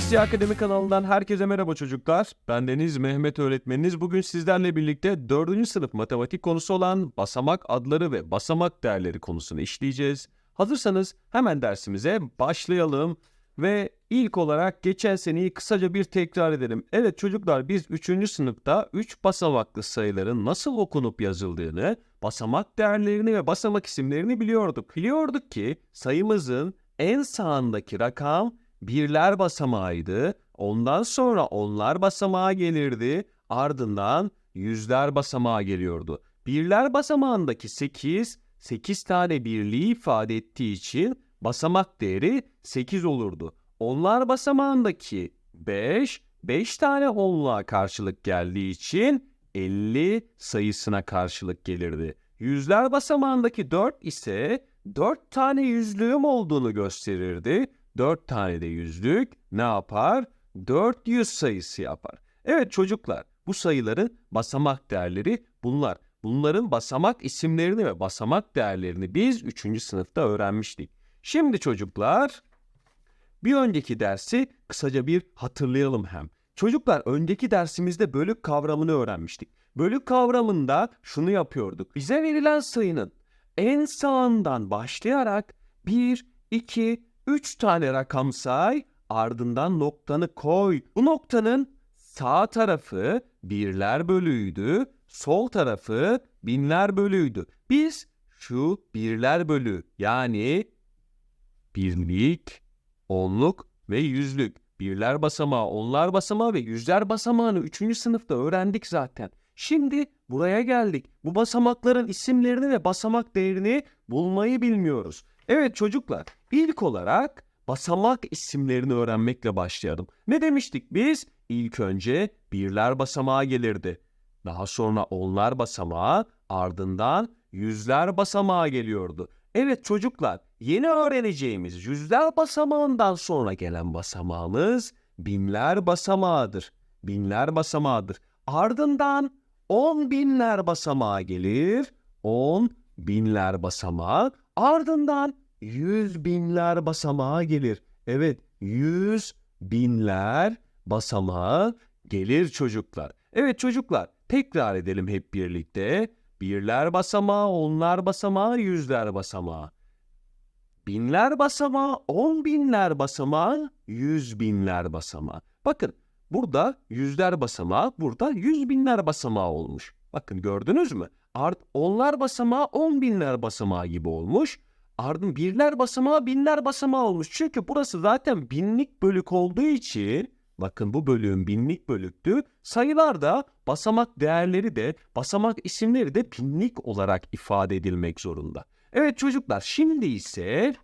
Eksi Akademi kanalından herkese merhaba çocuklar. Ben Deniz Mehmet öğretmeniniz. Bugün sizlerle birlikte 4. sınıf matematik konusu olan basamak adları ve basamak değerleri konusunu işleyeceğiz. Hazırsanız hemen dersimize başlayalım. Ve ilk olarak geçen seneyi kısaca bir tekrar edelim. Evet çocuklar biz 3. sınıfta 3 basamaklı sayıların nasıl okunup yazıldığını, basamak değerlerini ve basamak isimlerini biliyorduk. Biliyorduk ki sayımızın en sağındaki rakam birler basamağıydı. Ondan sonra onlar basamağı gelirdi. Ardından yüzler basamağı geliyordu. Birler basamağındaki 8, 8 tane birliği ifade ettiği için basamak değeri 8 olurdu. Onlar basamağındaki 5, 5 tane onluğa karşılık geldiği için 50 sayısına karşılık gelirdi. Yüzler basamağındaki 4 ise 4 tane yüzlüğüm olduğunu gösterirdi. 4 tane de yüzlük ne yapar? 400 sayısı yapar. Evet çocuklar bu sayıların basamak değerleri bunlar. Bunların basamak isimlerini ve basamak değerlerini biz 3. sınıfta öğrenmiştik. Şimdi çocuklar bir önceki dersi kısaca bir hatırlayalım hem. Çocuklar önceki dersimizde bölük kavramını öğrenmiştik. Bölük kavramında şunu yapıyorduk. Bize verilen sayının en sağından başlayarak 1, 2, 3 tane rakam say, ardından noktanı koy. Bu noktanın sağ tarafı birler bölüğüydü, sol tarafı binler bölüğüydü. Biz şu birler bölü yani birlik, onluk ve yüzlük. Birler basamağı, onlar basamağı ve yüzler basamağını 3. sınıfta öğrendik zaten. Şimdi buraya geldik. Bu basamakların isimlerini ve basamak değerini bulmayı bilmiyoruz. Evet çocuklar, ilk olarak basamak isimlerini öğrenmekle başlayalım. Ne demiştik biz? İlk önce birler basamağı gelirdi. Daha sonra onlar basamağı, ardından yüzler basamağı geliyordu. Evet çocuklar, yeni öğreneceğimiz yüzler basamağından sonra gelen basamağımız binler basamağıdır. Binler basamağıdır. Ardından on binler basamağı gelir. On binler basamağı. Ardından yüz binler basamağı gelir. Evet, yüz binler basamağı gelir çocuklar. Evet çocuklar, tekrar edelim hep birlikte. Birler basamağı, onlar basamağı, yüzler basamağı. Binler basamağı, on binler basamağı, yüz binler basamağı. Bakın burada yüzler basamağı, burada yüz binler basamağı olmuş. Bakın gördünüz mü? Art onlar basamağı, on binler basamağı gibi olmuş. Ardın birler basamağı, binler basamağı olmuş. Çünkü burası zaten binlik bölük olduğu için Bakın bu bölüm binlik bölüktü. Sayılarda basamak değerleri de basamak isimleri de binlik olarak ifade edilmek zorunda. Evet çocuklar şimdi ise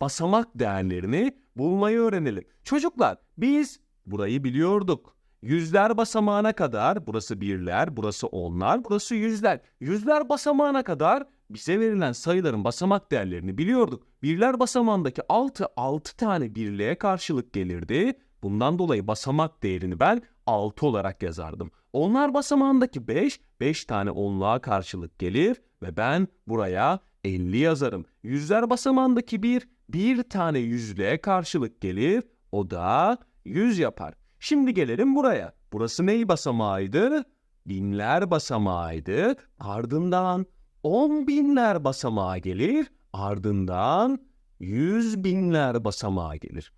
basamak değerlerini bulmayı öğrenelim. Çocuklar biz burayı biliyorduk. Yüzler basamağına kadar burası birler, burası onlar, burası yüzler. Yüzler basamağına kadar bize verilen sayıların basamak değerlerini biliyorduk. Birler basamağındaki 6 6 tane birliğe karşılık gelirdi. Bundan dolayı basamak değerini ben 6 olarak yazardım. Onlar basamağındaki 5, 5 tane onluğa karşılık gelir ve ben buraya 50 yazarım. Yüzler basamağındaki 1, 1 tane yüzlüğe karşılık gelir. O da 100 yapar. Şimdi gelelim buraya. Burası neyi basamağıydı? Binler basamağıydı. Ardından 10 binler basamağı gelir. Ardından 100 binler basamağı gelir.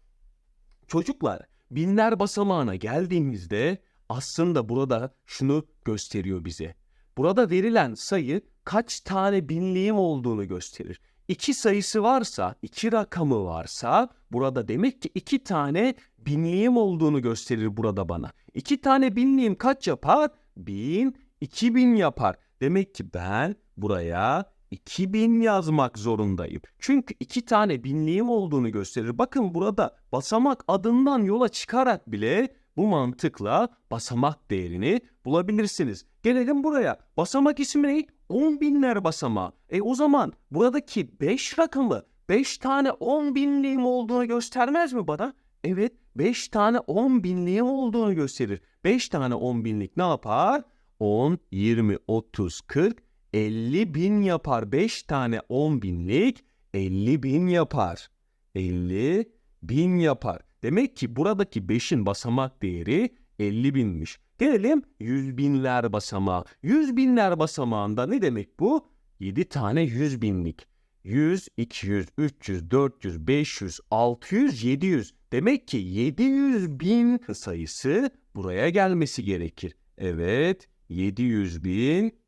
Çocuklar binler basamağına geldiğimizde aslında burada şunu gösteriyor bize. Burada verilen sayı kaç tane binliğim olduğunu gösterir. İki sayısı varsa, iki rakamı varsa burada demek ki iki tane binliğim olduğunu gösterir burada bana. İki tane binliğim kaç yapar? Bin, iki bin yapar. Demek ki ben buraya 2000 yazmak zorundayım. Çünkü iki tane binliğim olduğunu gösterir. Bakın burada basamak adından yola çıkarak bile bu mantıkla basamak değerini bulabilirsiniz. Gelelim buraya. Basamak ismi ne? 10 binler basamağı. E o zaman buradaki 5 rakamı 5 tane 10 binliğim olduğunu göstermez mi bana? Evet 5 tane 10 binliğim olduğunu gösterir. 5 tane 10 binlik ne yapar? 10, 20, 30, 40, 50 bin yapar. 5 tane 10 binlik 50 bin yapar. 50 bin yapar. Demek ki buradaki 5'in basamak değeri 50 binmiş. Gelelim yüz binler basamağı. Yüz binler basamağında ne demek bu? 7 tane yüz binlik. 100, 200, 300, 400, 500, 600, 700. Demek ki 700 bin sayısı buraya gelmesi gerekir. Evet, 700 bin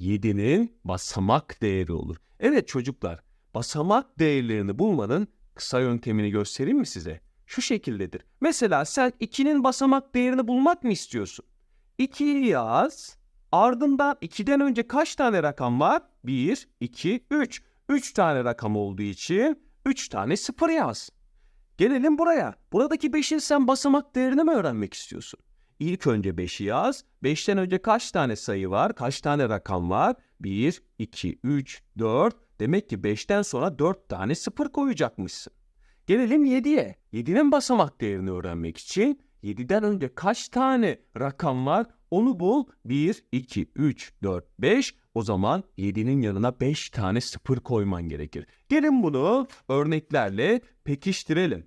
7'nin basamak değeri olur. Evet çocuklar, basamak değerlerini bulmanın kısa yöntemini göstereyim mi size? Şu şekildedir. Mesela sen 2'nin basamak değerini bulmak mı istiyorsun? 2'yi yaz. Ardından 2'den önce kaç tane rakam var? 1, 2, 3. 3 tane rakam olduğu için 3 tane sıfır yaz. Gelelim buraya. Buradaki 5'in sen basamak değerini mi öğrenmek istiyorsun? İlk önce 5'i yaz. 5'ten önce kaç tane sayı var? Kaç tane rakam var? 1, 2, 3, 4. Demek ki 5'ten sonra 4 tane sıfır koyacakmışsın. Gelelim 7'ye. 7'nin basamak değerini öğrenmek için 7'den önce kaç tane rakam var? Onu bul. 1, 2, 3, 4, 5. O zaman 7'nin yanına 5 tane sıfır koyman gerekir. Gelin bunu örneklerle pekiştirelim.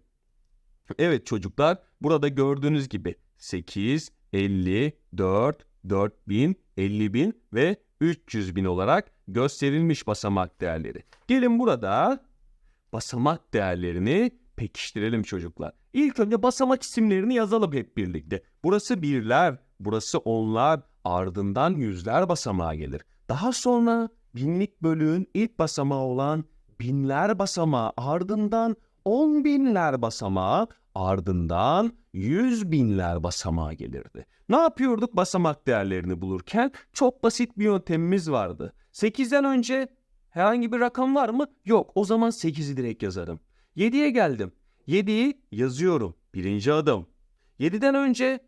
Evet çocuklar burada gördüğünüz gibi 8, 50, 4, 4000, 50 bin ve 300 bin olarak gösterilmiş basamak değerleri. Gelin burada basamak değerlerini pekiştirelim çocuklar. İlk önce basamak isimlerini yazalım hep birlikte. Burası birler, burası onlar, ardından yüzler basamağı gelir. Daha sonra binlik bölüğün ilk basamağı olan binler basamağı ardından on binler basamağı ardından yüz binler basamağı gelirdi. Ne yapıyorduk basamak değerlerini bulurken? Çok basit bir yöntemimiz vardı. 8'den önce herhangi bir rakam var mı? Yok. O zaman 8'i direkt yazarım. 7'ye geldim. 7'yi yazıyorum. Birinci adım. 7'den önce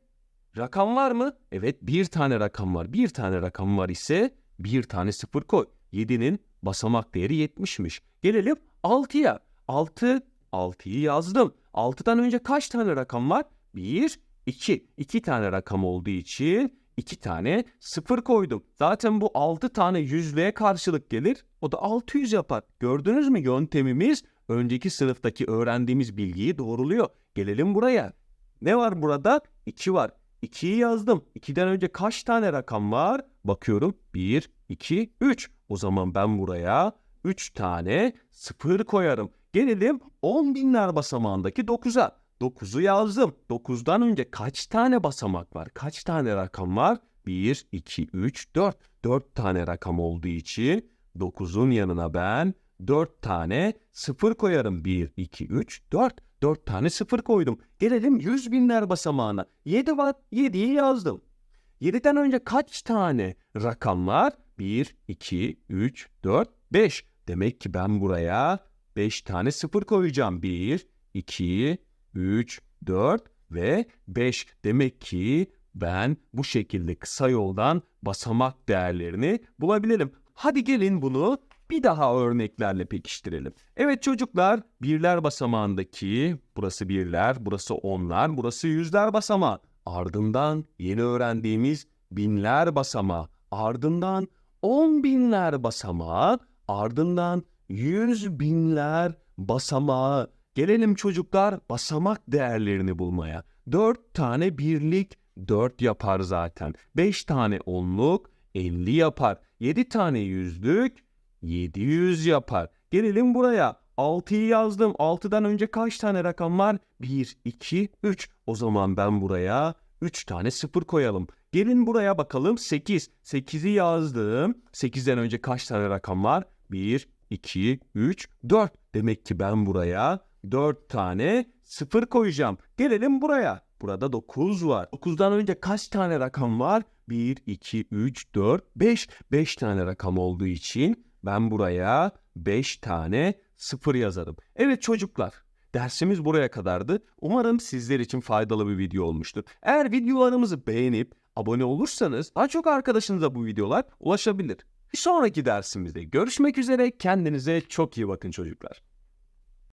rakam var mı? Evet bir tane rakam var. Bir tane rakam var ise bir tane sıfır koy. 7'nin basamak değeri 70'miş. Gelelim 6'ya. 6, 6'yı yazdım. 6'dan önce kaç tane rakam var? 1, 2. 2 tane rakam olduğu için 2 tane sıfır koydum. Zaten bu 6 tane yüzlüğe karşılık gelir. O da 600 yapar. Gördünüz mü yöntemimiz önceki sınıftaki öğrendiğimiz bilgiyi doğruluyor. Gelelim buraya. Ne var burada? 2 var. 2'yi yazdım. 2'den önce kaç tane rakam var? Bakıyorum. 1, 2, 3. O zaman ben buraya 3 tane sıfır koyarım. Gelelim 10 binler basamağındaki 9'a. 9'u yazdım. 9'dan önce kaç tane basamak var? Kaç tane rakam var? 1, 2, 3, 4. 4 tane rakam olduğu için 9'un yanına ben 4 tane sıfır koyarım. 1, 2, 3, 4. 4 tane sıfır koydum. Gelelim 100 binler basamağına. 7 var. 7'yi yazdım. 7'den önce kaç tane rakam var? 1, 2, 3, 4, 5. Demek ki ben buraya 5 tane sıfır koyacağım. 1, 2, 3, 4 ve 5. Demek ki ben bu şekilde kısa yoldan basamak değerlerini bulabilirim. Hadi gelin bunu bir daha örneklerle pekiştirelim. Evet çocuklar birler basamağındaki burası birler, burası onlar, burası yüzler basamağı. Ardından yeni öğrendiğimiz binler basamağı. Ardından on binler basamağı. Ardından yüz binler basamağı. Gelelim çocuklar basamak değerlerini bulmaya. 4 tane birlik 4 yapar zaten. 5 tane onluk 50 yapar. 7 tane yüzlük 700 yapar. Gelelim buraya. 6'yı yazdım. 6'dan önce kaç tane rakam var? 1, 2, 3. O zaman ben buraya 3 tane sıfır koyalım. Gelin buraya bakalım. 8. 8'i yazdım. 8'den önce kaç tane rakam var? 1, 2, 3, 4. Demek ki ben buraya 4 tane sıfır koyacağım. Gelelim buraya. Burada 9 var. 9'dan önce kaç tane rakam var? 1, 2, 3, 4, 5. 5 tane rakam olduğu için ben buraya 5 tane sıfır yazarım. Evet çocuklar. Dersimiz buraya kadardı. Umarım sizler için faydalı bir video olmuştur. Eğer videolarımızı beğenip abone olursanız daha çok arkadaşınıza bu videolar ulaşabilir. Bir sonraki dersimizde görüşmek üzere. Kendinize çok iyi bakın çocuklar.